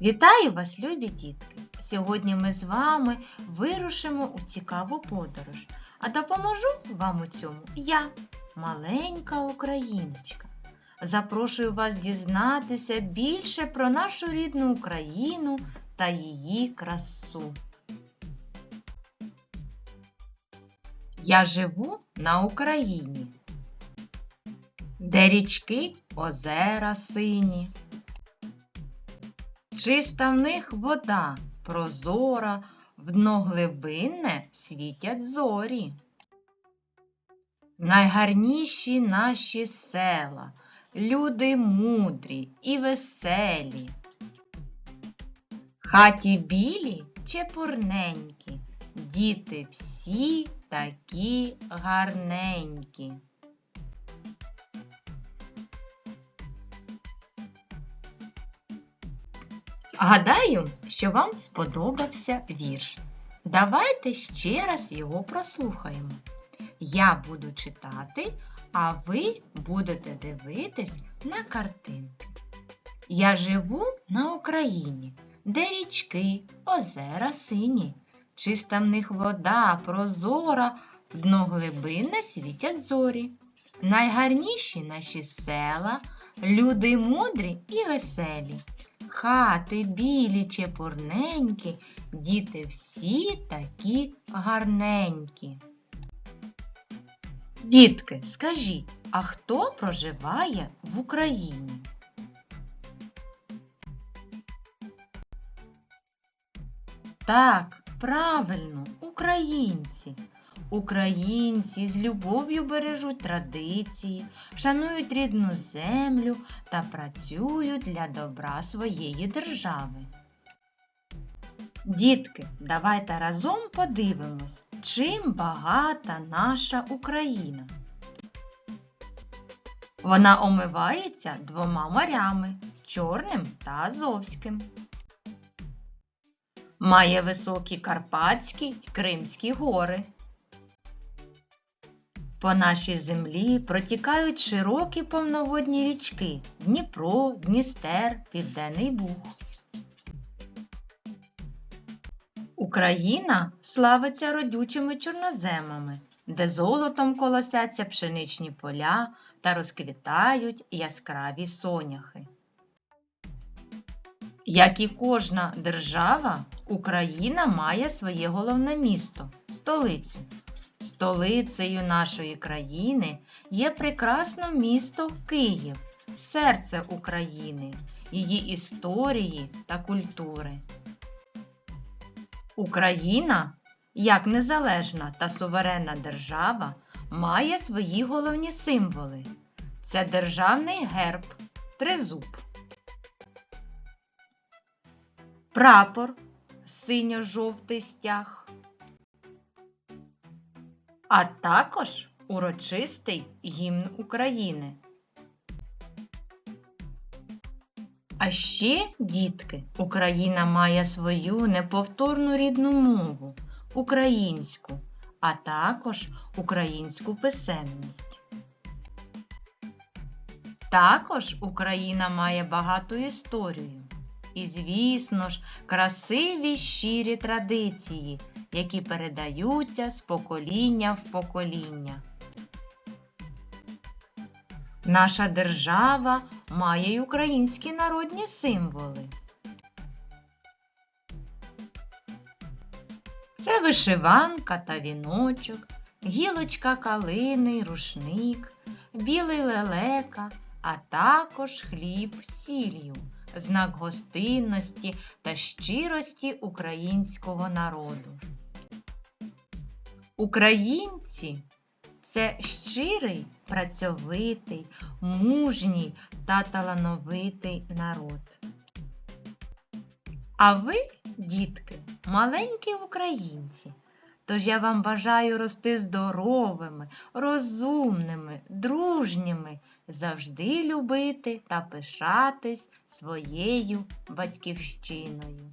Вітаю вас, любі дітки! Сьогодні ми з вами вирушимо у цікаву подорож, а допоможу вам у цьому я, маленька україночка. Запрошую вас дізнатися більше про нашу рідну Україну та її красу. Я живу на Україні, де річки, озера сині. Чиста в них вода, прозора, в дно глибинне світять зорі. Найгарніші наші села, люди мудрі і веселі. Хаті білі чепурненькі, діти всі такі гарненькі. Гадаю, що вам сподобався вірш. Давайте ще раз його прослухаємо. Я буду читати, а ви будете дивитись на картинки. Я живу на Україні, де річки, озера сині, чиста в них вода, прозора, в дно глибинне світять зорі. Найгарніші наші села, люди мудрі і веселі. Хати білі чепурненькі, діти всі такі гарненькі. Дітки, скажіть, а хто проживає в Україні? Так, правильно, українці. Українці з любов'ю бережуть традиції, шанують рідну землю та працюють для добра своєї держави. Дітки, давайте разом подивимось, чим багата наша Україна. Вона омивається двома морями Чорним та Азовським. Має високі Карпатські й Кримські гори. По нашій землі протікають широкі повноводні річки Дніпро, Дністер, Південний Буг. Україна славиться родючими чорноземами, де золотом колосяться пшеничні поля та розквітають яскраві соняхи. Як і кожна держава, Україна має своє головне місто столицю. Столицею нашої країни є прекрасне місто Київ, серце України, її історії та культури. Україна, як незалежна та суверенна держава, має свої головні символи. Це державний герб, тризуб, прапор, синьо-жовтий стяг а також урочистий гімн України. А ще, дітки, Україна має свою неповторну рідну мову українську, а також українську писемність. Також Україна має багату історію. І, звісно ж, красиві щирі традиції, які передаються з покоління в покоління. Наша держава має й українські народні символи. Це вишиванка та віночок, гілочка калини рушник, білий лелека, а також хліб з сіллю знак гостинності та щирості українського народу. Українці це щирий, працьовитий, мужній та талановитий народ. А ви, дітки, маленькі українці. Тож я вам бажаю рости здоровими, розумними, дружніми, завжди любити та пишатись своєю батьківщиною.